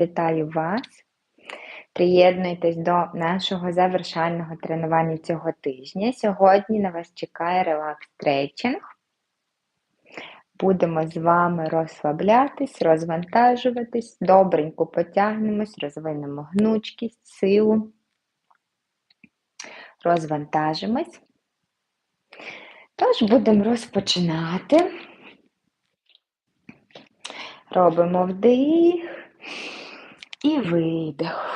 Вітаю вас! Приєднуйтесь до нашого завершального тренування цього тижня. Сьогодні на вас чекає релакс-стретчинг. Будемо з вами розслаблятись, розвантажуватись, добренько потягнемось, розвинемо гнучкість, силу, розвантажимось. Тож будемо розпочинати. Робимо вдих і видих.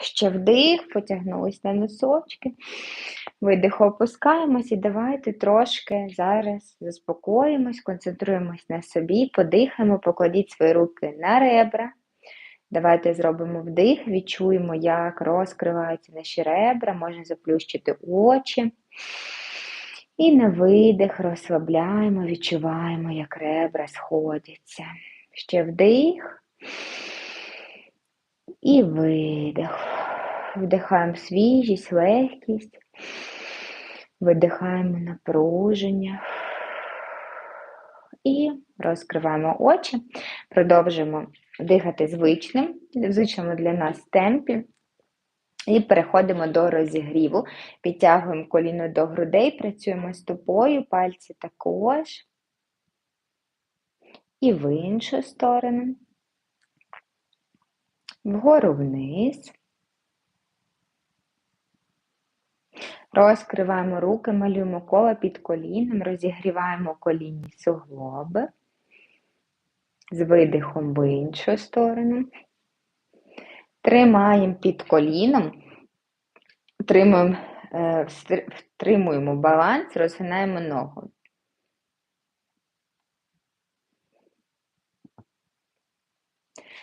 Ще вдих, потягнулись на носочки. Видих, опускаємось і давайте трошки зараз заспокоїмось, концентруємось на собі, подихаємо, покладіть свої руки на ребра. Давайте зробимо вдих, відчуємо, як розкриваються наші ребра, можна заплющити очі. І на видих розслабляємо, відчуваємо, як ребра сходяться. Ще вдих і видих. Вдихаємо свіжість, легкість, видихаємо напруження. І розкриваємо очі, продовжуємо дихати звичним, звичному для нас темпі. І переходимо до розігріву. Підтягуємо коліно до грудей, працюємо стопою, пальці також. І в іншу сторону. Вгору вниз. Розкриваємо руки, малюємо коло під коліном, розігріваємо колінні суглоби. З видихом в іншу сторону. Тримаємо під коліном, е, втримуємо баланс, розгинаємо ногу.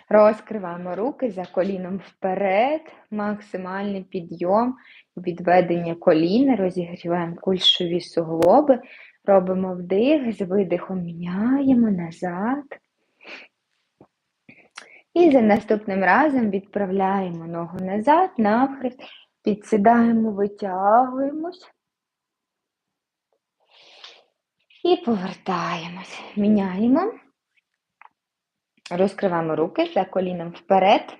Розкриваємо руки за коліном вперед, максимальний підйом, відведення коліна, розігріваємо кульшові суглоби, робимо вдих, з видихом міняємо назад. І за наступним разом відправляємо ногу назад, навхрест, підсідаємо, витягуємось. І повертаємось. Міняємо. Розкриваємо руки за коліном вперед.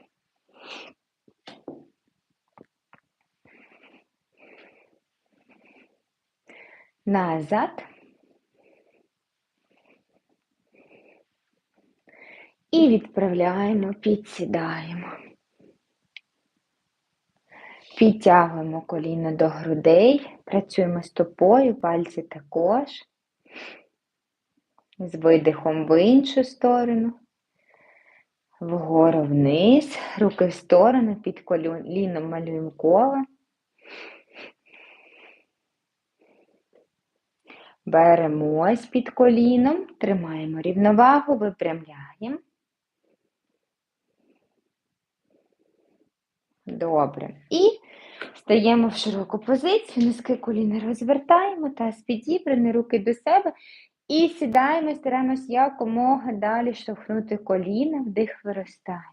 Назад. І відправляємо, підсідаємо. Підтягуємо коліно до грудей, працюємо стопою, пальці також. З видихом в іншу сторону. Вгору вниз, руки в сторону, під коліном малюємо коло. Беремось під коліном, тримаємо рівновагу, випрямляємо. Добре. І стаємо в широку позицію, носки коліна розвертаємо, таз підібрані, руки до себе. І сідаємо, стараємось якомога далі штовхнути коліна, вдих виростає.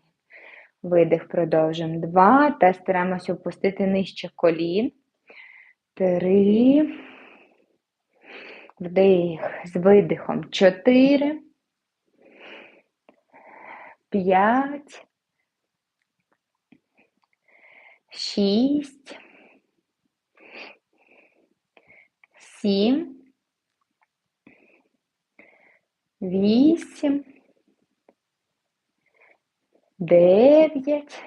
Видих продовжуємо. Два. Та стараємося опустити нижче колін. Три. Вдих з видихом. Чотири. П'ять. Шість. Сім. Вісім. Дев'ять.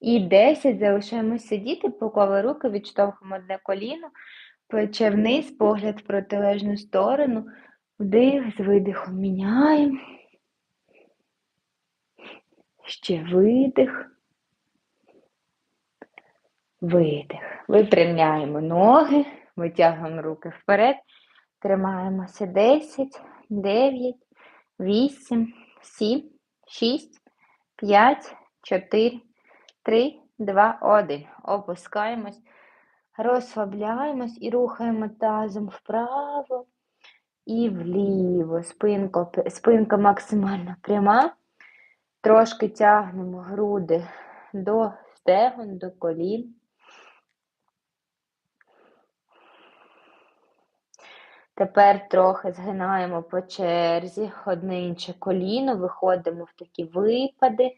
І десять. Залишаємось сидіти, поклали руки, відштовхуємо одне коліно, плече вниз, погляд в протилежну сторону. Вдих, з видихом міняємо. Ще видих. Видих. Випрямляємо ноги, витягуємо руки вперед. Тримаємося 10, 9, 8, 7, 6, 5, 4, 3, 2, 1. Опускаємось, розслабляємось і рухаємо тазом вправо і вліво. Спинка, спинка максимально пряма. Трошки тягнемо груди до стегон, до колін. Тепер трохи згинаємо по черзі одне інше коліно, виходимо в такі випади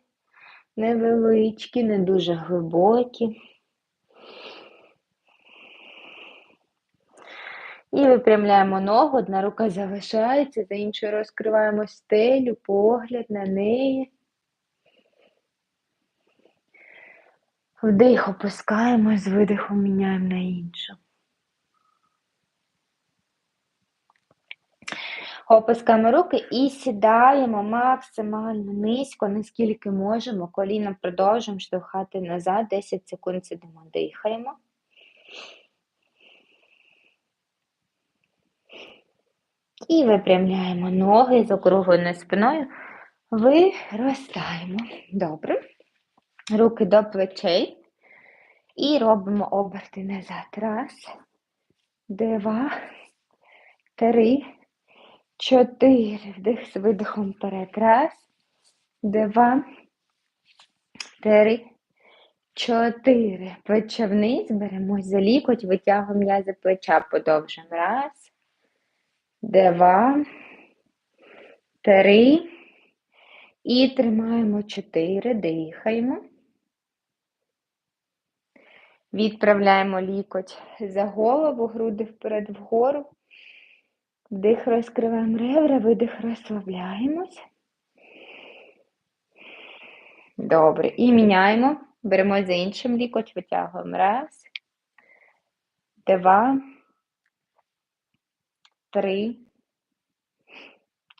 невеличкі, не дуже глибокі. І випрямляємо ногу, одна рука залишається, за іншою розкриваємо стелю, погляд на неї. Вдих опускаємо, з видихом міняємо на іншу. Опускаємо руки і сідаємо максимально низько, наскільки можемо. Коліна продовжуємо штовхати назад, 10 секунд сидимо, дихаємо. І випрямляємо ноги з округленою спиною, виростаємо. Добре. Руки до плечей. І робимо оберти назад. Раз, два, три, чотири. Вдих з видихом вперед. Раз, два, три, чотири. Плече вниз, беремось за лікоть, витягуємо м'язи плеча, подовжуємо. Раз, два, три. І тримаємо чотири, дихаємо. Відправляємо лікоть за голову, груди вперед вгору. Вдих розкриваємо ребра, видих розслабляємось. Добре. І міняємо. Беремо за іншим лікоть, витягуємо. Раз, два, три,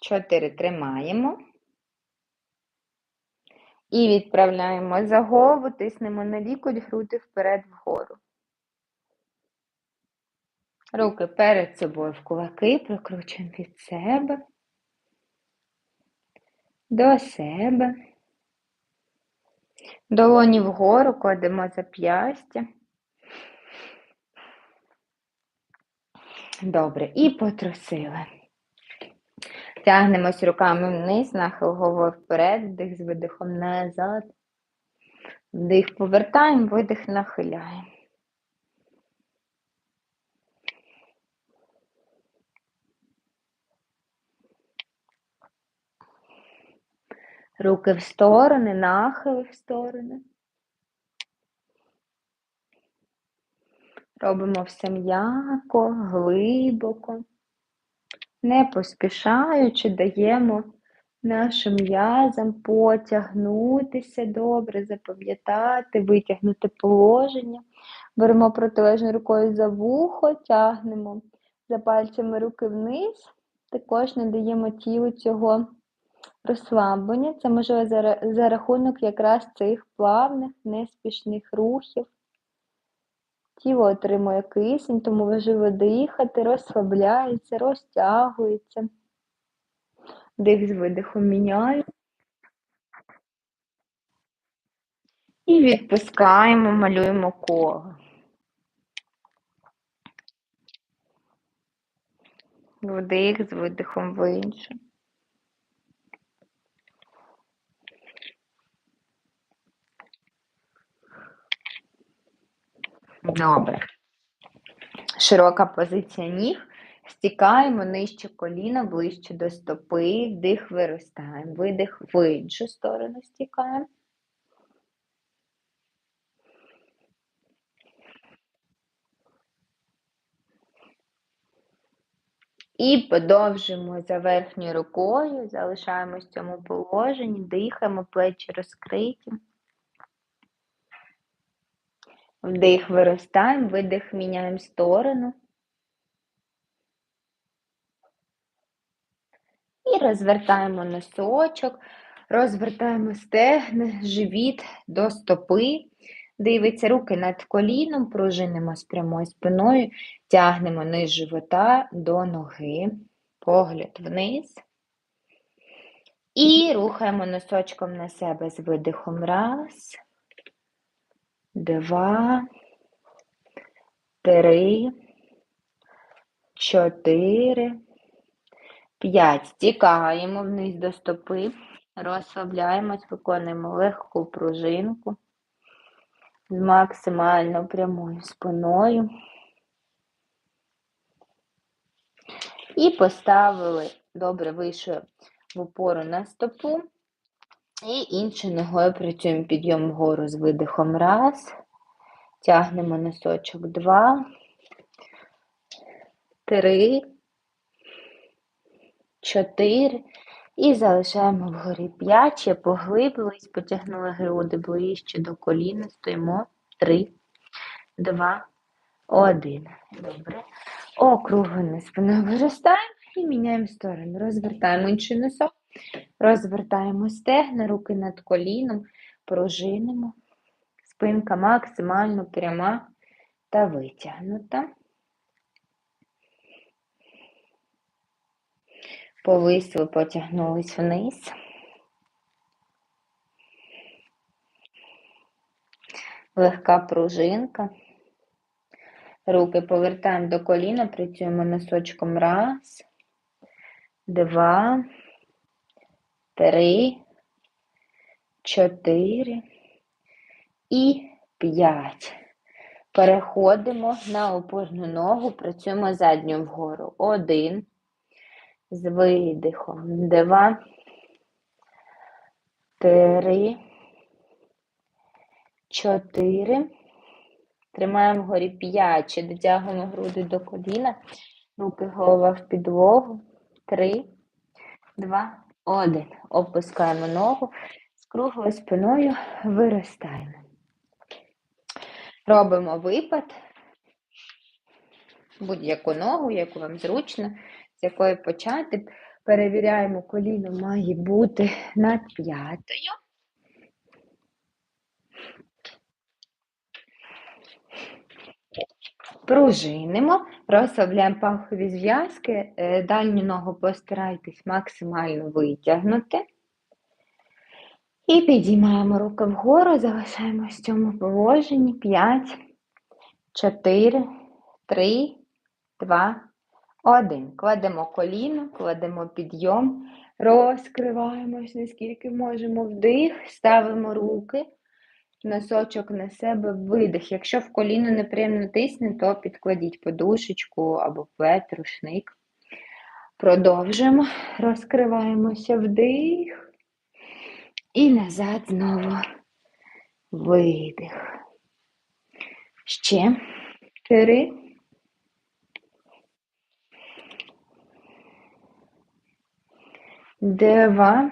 чотири. Тримаємо. І відправляємо за голову, тиснемо на лікоть, груди вперед вгору. Руки перед собою в кулаки, прокручуємо від себе, до себе. Долоні вгору кладемо зап'ястя. Добре, і потрусили. Тягнемось руками вниз, нахил головою вперед, вдих з видихом назад. Вдих повертаємо, видих нахиляємо. Руки в сторони, нахили в сторони. Робимо все м'яко, глибоко не поспішаючи, даємо нашим м'язам потягнутися добре, запам'ятати, витягнути положення. Беремо протилежною рукою за вухо, тягнемо за пальцями руки вниз, також не даємо тілу цього розслаблення. Це можливо за рахунок якраз цих плавних, неспішних рухів. Тіло отримує кисень, тому важливо дихати, розслабляється, розтягується. Дих з видихом міняю. І відпускаємо, малюємо коло. Вдих з видихом в іншу. Добре. Широка позиція ніг. Стікаємо нижче коліна, ближче до стопи, вдих, виростаємо, видих в іншу сторону стікаємо. І подовжимо за верхньою рукою, залишаємось в цьому положенні, дихаємо, плечі розкриті. Вдих, виростаємо, видих, міняємо сторону. І розвертаємо носочок, розвертаємо стегни, живіт до стопи. Дивиться руки над коліном, пружинимо з прямою спиною, тягнемо низ живота до ноги, погляд вниз. І рухаємо носочком на себе з видихом. Раз два, три, чотири, п'ять. Стікаємо вниз до стопи, розслабляємось, виконуємо легку пружинку з максимально прямою спиною. І поставили добре вийшли в опору на стопу. І іншою ногою працюємо підйом вгору з видихом. Раз. Тягнемо носочок. Два. Три. Чотири. І залишаємо вгорі 5, ще поглибились, потягнули груди ближче до коліна, стоїмо 3, 2, 1. Добре. Округлено спиною виростаємо і міняємо сторону. Розвертаємо інший носок, розвертаємо стегна, руки над коліном, пружинимо. Спинка максимально пряма та витягнута. Повисли, потягнулись вниз. Легка пружинка. Руки повертаємо до коліна, працюємо носочком. Раз, два, три, чотири і п'ять. Переходимо на опорну ногу, працюємо задню вгору. Один з видихом. Два, три, чотири. Тримаємо вгорі п'ять. Дотягуємо груди до коліна. Руки голова в підлогу. Три, два, один. Опускаємо ногу. З круглою спиною виростаємо. Робимо випад. Будь-яку ногу, яку вам зручно з якої почати. Перевіряємо, коліно має бути над п'ятою. Пружинимо, розслабляємо пахові зв'язки, е, дальню ногу постарайтесь максимально витягнути. І підіймаємо руки вгору, залишаємось в цьому положенні. 5, 4, 3, 2, один. Кладемо коліно, кладемо підйом, розкриваємось, наскільки можемо вдих, ставимо руки, носочок на себе, видих. Якщо в коліно неприємно тисне, то підкладіть подушечку або плед, рушник. Продовжуємо, розкриваємося вдих. І назад знову видих. Ще. Три. два.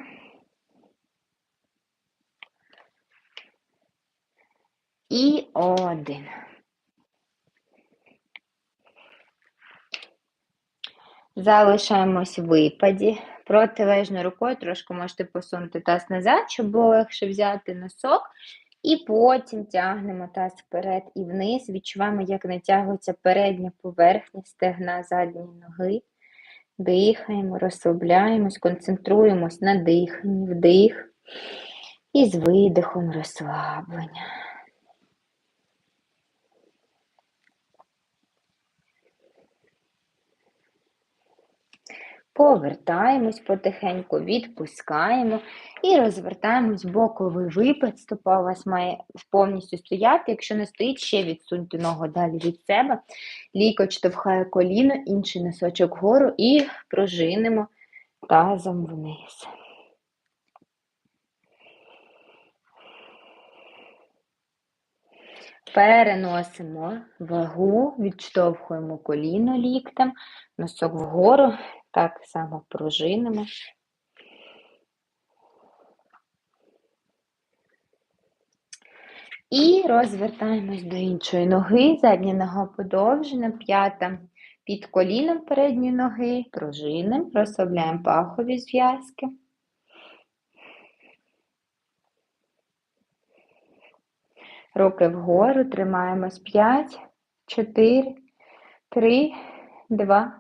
І один. Залишаємось в випаді. Протилежною рукою трошки можете посунути таз назад, щоб було легше взяти носок. І потім тягнемо таз вперед і вниз. Відчуваємо, як натягується передня поверхня стегна задньої ноги. Дихаємо, розслабляємось, концентруємось на диханні, вдих і з видихом розслаблення. Повертаємось потихеньку, відпускаємо і розвертаємось боковий випад. Стопа у вас має повністю стояти. Якщо не стоїть, ще відсуньте ногу далі від себе. Лікоть штовхає коліно, інший носочок вгору і пружинимо тазом вниз. Переносимо вагу, відштовхуємо коліно ліктем, носок вгору, так само пружинимо. І розвертаємось до іншої ноги, задня нога подовжена, п'ята під коліном передньої ноги, пружинимо, розслабляємо пахові зв'язки. Руки вгору, тримаємось 5, 4, 3, 2,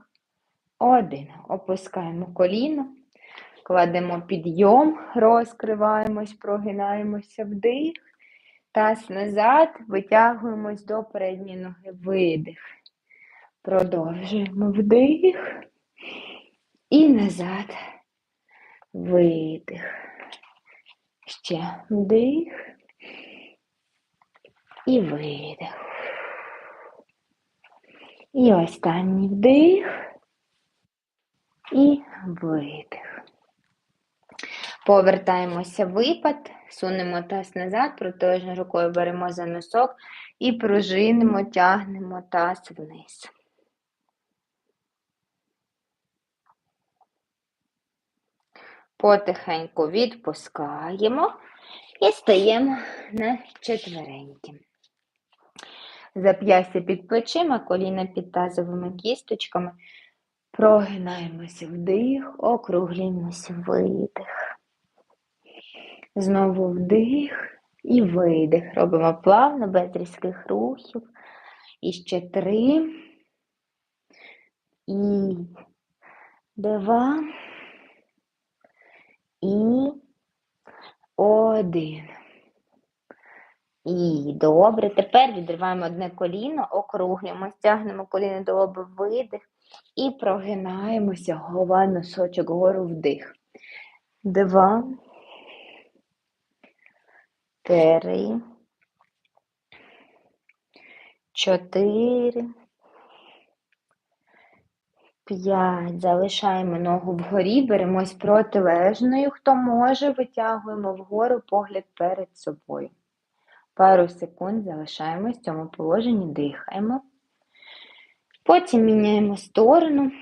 1. Опускаємо коліно, кладемо підйом, розкриваємось, прогинаємося вдих. Таз назад, витягуємось до передньої ноги, видих. Продовжуємо вдих. І назад. Видих. Ще вдих. І видих. І останній вдих. І видих. Повертаємося випад, сунемо таз назад, протилежною рукою беремо за носок і пружинимо, тягнемо таз вниз. Потихеньку відпускаємо і стаємо на четверенькі. Зап'ястя під плечима, коліна під тазовими кісточками. Прогинаємося вдих, округлюємося видих. Знову вдих і видих. Робимо плавно, без різких рухів. І ще три. І два. І один. І добре. Тепер відриваємо одне коліно, округлюємо, стягнемо коліно до лоба, видих. І прогинаємося, голова, носочок, гору вдих. Два. Три. Чотири. П'ять. Залишаємо ногу вгорі, беремось протилежною. Хто може, витягуємо вгору погляд перед собою. Пару секунд залишаємось в цьому положенні, дихаємо. Потім міняємо сторону.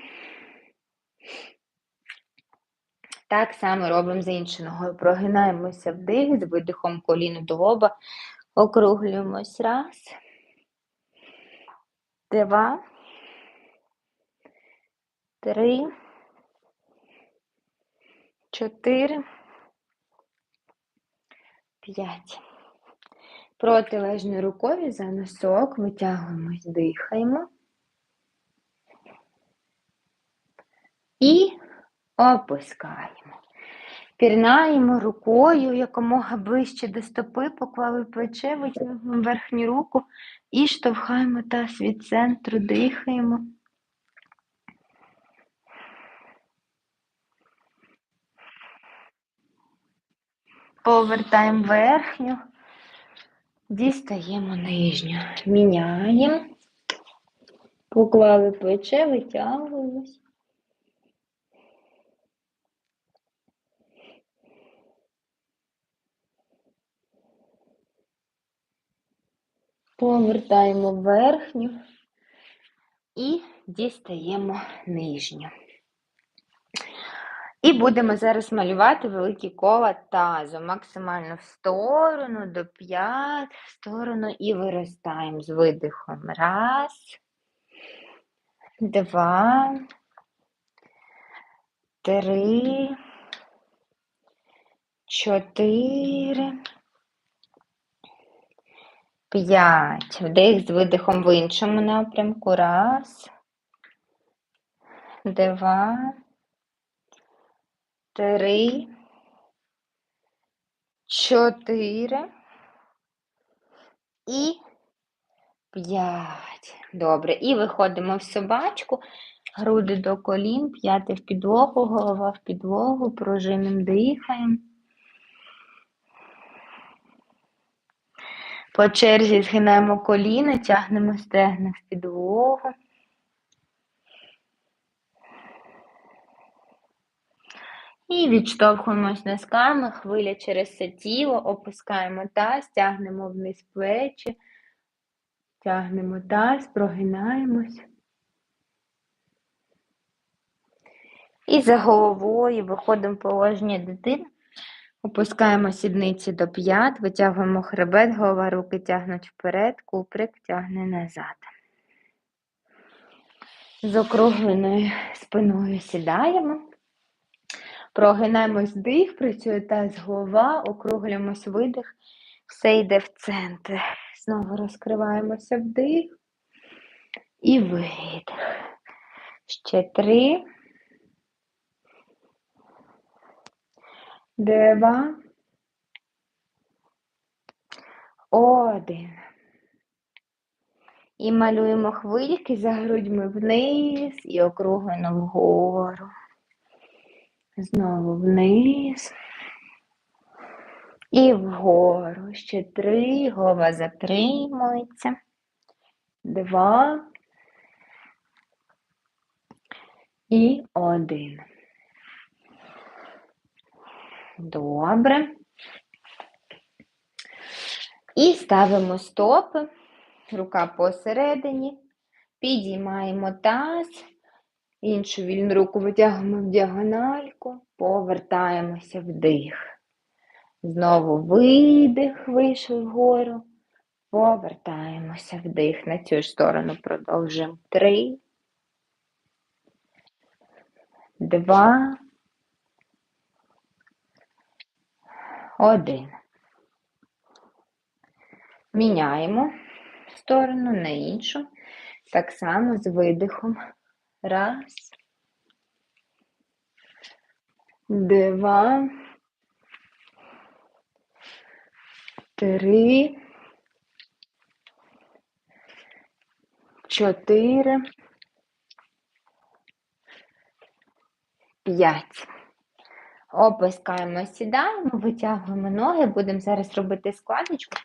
Так само робимо з іншою ногою. Прогинаємося вдих, з видихом коліно до лоба. Округлюємось. Раз. Два. Три. Чотири. П'ять. Протилежною рукою за носок витягуємось, дихаємо. І опускаємо. Пірнаємо рукою якомога ближче до стопи, поклали плече, витягуємо верхню руку і штовхаємо таз від центру, дихаємо. Повертаємо верхню, дістаємо нижню. Міняємо. Поклали плече, витягуємось. Повертаємо верхню і дістаємо нижню. І будемо зараз малювати великі кола тазу. Максимально в сторону, до п'ят, в сторону і виростаємо з видихом. Раз, два, три, чотири. П'ять. Вдих з видихом в іншому напрямку. Раз. Два. Три. Чотири. І п'ять. Добре. І виходимо в собачку. Груди до колін, п'яти в підлогу, голова в підлогу, пружиним дихаємо. По черзі згинаємо коліна, тягнемо стегна в підлогу. І відштовхуємось носками, хвиля через все тіло, опускаємо таз, тягнемо вниз плечі, тягнемо таз, прогинаємось. І за головою виходимо в положення дитини. Опускаємо сідниці до п'ят, витягуємо хребет, голова, руки тягнуть вперед, куприк тягне назад. З округленою спиною сідаємо. Прогинаємось дих, працює таз голова, округлюємось видих, все йде в центр. Знову розкриваємося вдих і видих. Ще три. Два. Один. І малюємо хвильки за грудьми вниз і округлено вгору. Знову вниз. І вгору. Ще три. Голова затримується. Два. І один. Добре. І ставимо стопи, рука посередині, підіймаємо таз, іншу вільну руку витягуємо в діагональку, повертаємося вдих. Знову видих, вийшли вгору, повертаємося вдих. На цю сторону продовжуємо. Три, два, один. Міняємо сторону на іншу. Так само з видихом. Раз. Два. Три. Чотири. П'ять. Опускаємо, сідаємо, витягуємо ноги. Будемо зараз робити складочку.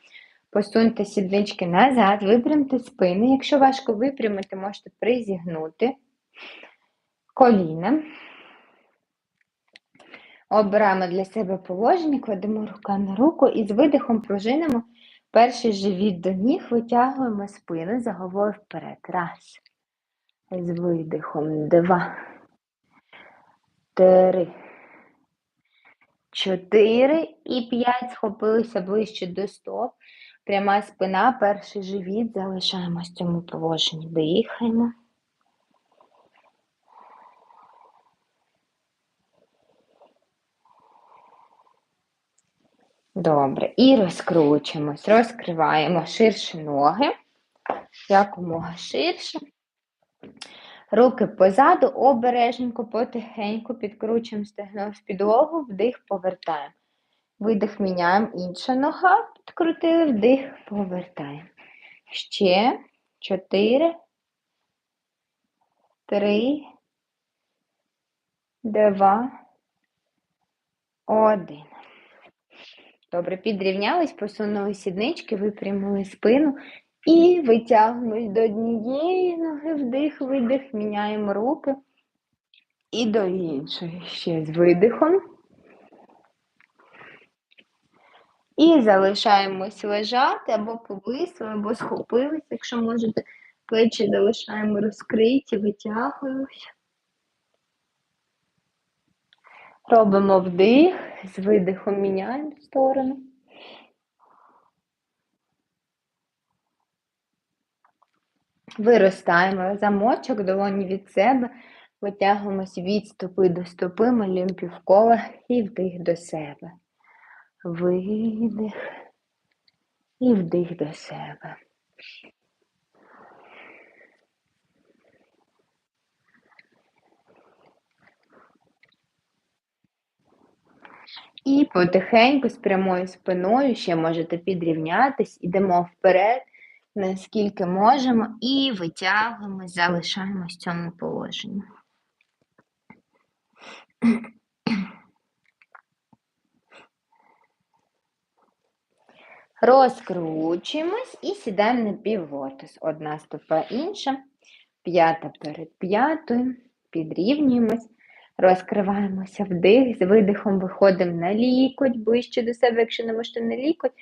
Посуньте сіднички назад, випрямте спину. Якщо важко випрямити, можете призігнути коліна. Обираємо для себе положення, кладемо рука на руку і з видихом пружинимо перший живіт до ніг, витягуємо спину за головою вперед. Раз. З видихом. Два. Три. Чотири і п'ять. Схопилися ближче до стоп. Пряма спина, перший живіт. Залишаємось в цьому положенні. Дихаємо. Добре. І розкручуємось, розкриваємо ширше ноги, якомога ширше. Руки позаду, обережненько, потихеньку підкручуємо стегно в підлогу, вдих, повертаємо. Видих міняємо, інша нога, підкрутили, вдих, повертаємо. Ще чотири, три, два, один. Добре, підрівнялись, посунули сіднички, випрямили спину і витягуємось до однієї ноги, вдих, видих, міняємо руки. І до іншої. Ще з видихом. І залишаємось лежати або повисли, або схопились, якщо можете. Плечі залишаємо розкриті, витягуємося. Робимо вдих, з видихом міняємо сторону. Виростаємо замочок, долоні від себе, витягуємось від стопи до стопи, малюємо півкола і вдих до себе. Видих і вдих до себе. І потихеньку з прямою спиною ще можете підрівнятись, ідемо вперед, наскільки можемо, і витягуємось, залишаємось в цьому положенні. Розкручуємось і сідаємо на півлотос. Одна стопа інша, п'ята перед п'ятою, підрівнюємось, розкриваємося вдих, з видихом виходимо на лікоть, ближче до себе, якщо не можете на лікоть,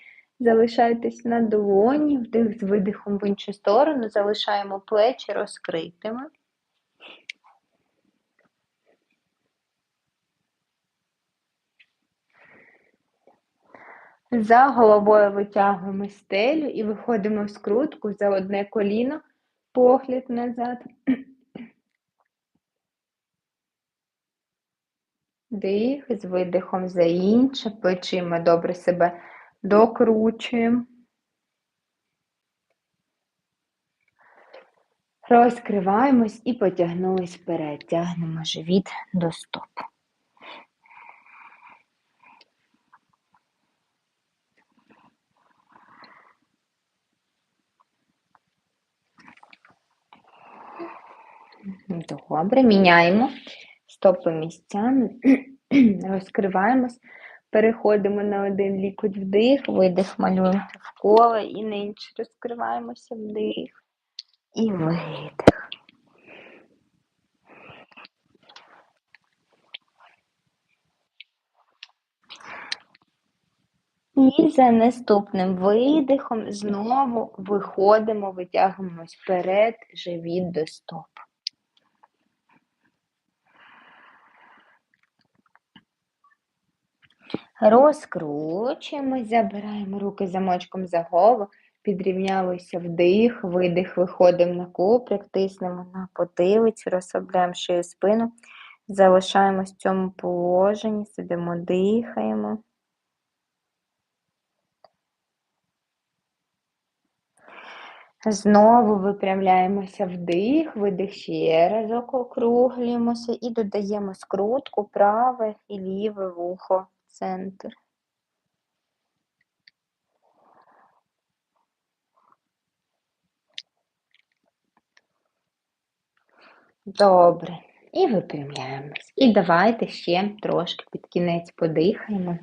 залишайтесь на долоні, вдих з видихом в іншу сторону, залишаємо плечі розкритими. За головою витягуємо стелю і виходимо в скрутку за одне коліно, погляд назад. Дих, з видихом за інше, плечима добре себе докручуємо. Розкриваємось і потягнулись вперед. Тягнемо живіт до стоп. Добре, міняємо стопи місцями, розкриваємось, переходимо на один лікоть вдих, видих, малюємо в вколо і на інший розкриваємося вдих і видих. І за наступним видихом знову виходимо, витягуємось вперед, живіт до стоп. Розкручуємось, забираємо руки замочком за голову, підрівнялися вдих, видих, виходимо на куприк, тиснемо на потилицю, розслабляємо шию спину, залишаємось в цьому положенні, сидимо, дихаємо. Знову випрямляємося вдих, видих ще разок округлюємося і додаємо скрутку праве і ліве вухо центр. Добре. І випрямляємось. І давайте ще трошки під кінець подихаємо.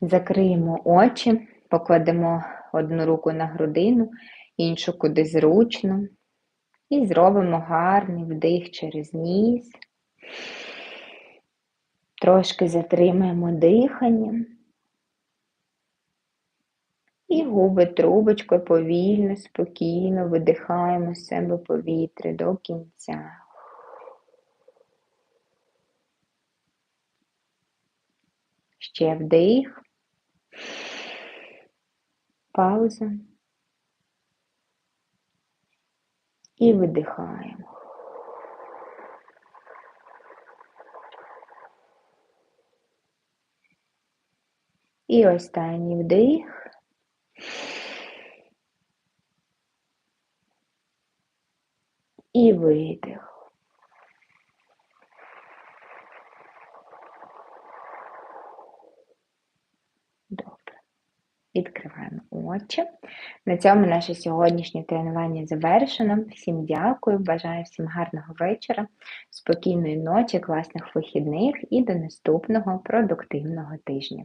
Закриємо очі, покладемо одну руку на грудину, іншу куди зручно. І зробимо гарний вдих через ніс. Трошки затримаємо дихання. І губи трубочкою повільно, спокійно видихаємо з себе повітря до кінця. Ще вдих. Пауза. І видихаємо. І останній вдих. І видих. Добре. Відкриваємо очі. На цьому наше сьогоднішнє тренування завершено. Всім дякую, бажаю всім гарного вечора, спокійної ночі, класних вихідних і до наступного продуктивного тижня.